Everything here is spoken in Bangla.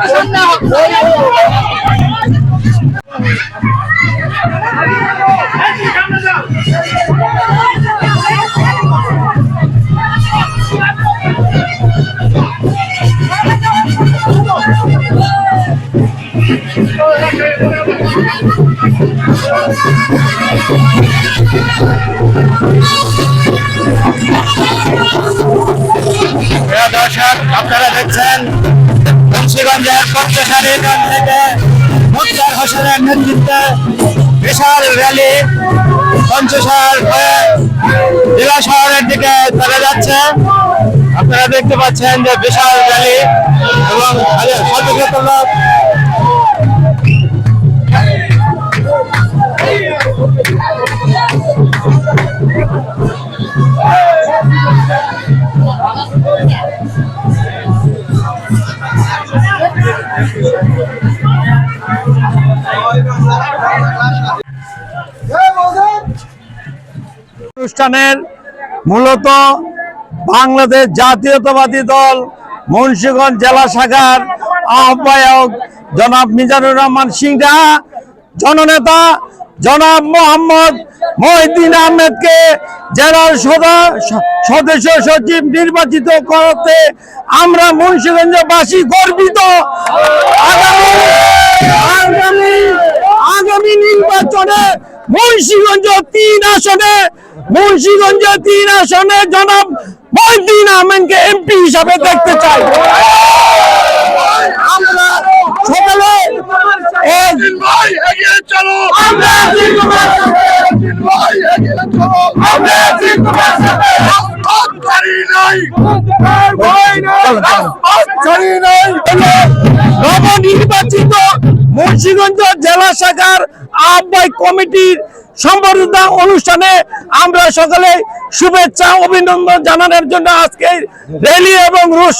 Oh, দর্শক, আপনারা দেখছেন মুন্সিগঞ্জের পঞ্চসারীগঞ্জ থেকে মুক্তার হোসেনের নেতৃত্বে বিশাল র্যালি পঞ্চসার হয়ে জেলা শহরের দিকে চলে যাচ্ছে। আপনারা দেখতে পাচ্ছেন যে বিশাল র্যালি এবং শত অনুষ্ঠানের মূলত বাংলাদেশ জাতীয়তাবাদী দল মুন্সীগঞ্জ জেলা শাখার আহ্বায়ক জনাব মিজানুর রহমান সিংহা জননেতা জনাব মোহাম্মদ মহিদ্দিন আহমেদকে জেলার সদা- সদস্য সচিব নির্বাচিত করতে আমরা মুন্সিগঞ্জবাসী গর্বিত। আগামী আগামী নির্বাচনে মুন্সিগঞ্জ তিন আসনে, মুন্সিগঞ্জ তিন আসনে জনাব মহিদ্দিন আহমেদকে এমপি হিসাবে দেখতে চাই আমরা সকালে এই ভাই এগিয়ে চলো নবনির্বাচিত মুন্সিগঞ্জ জেলা শাখার আহ্বায়ক কমিটির সম্বর্ধনা অনুষ্ঠানে আমরা সকলে শুভেচ্ছা, অভিনন্দন জানানোর জন্য আজকে র্যালি এবং রোড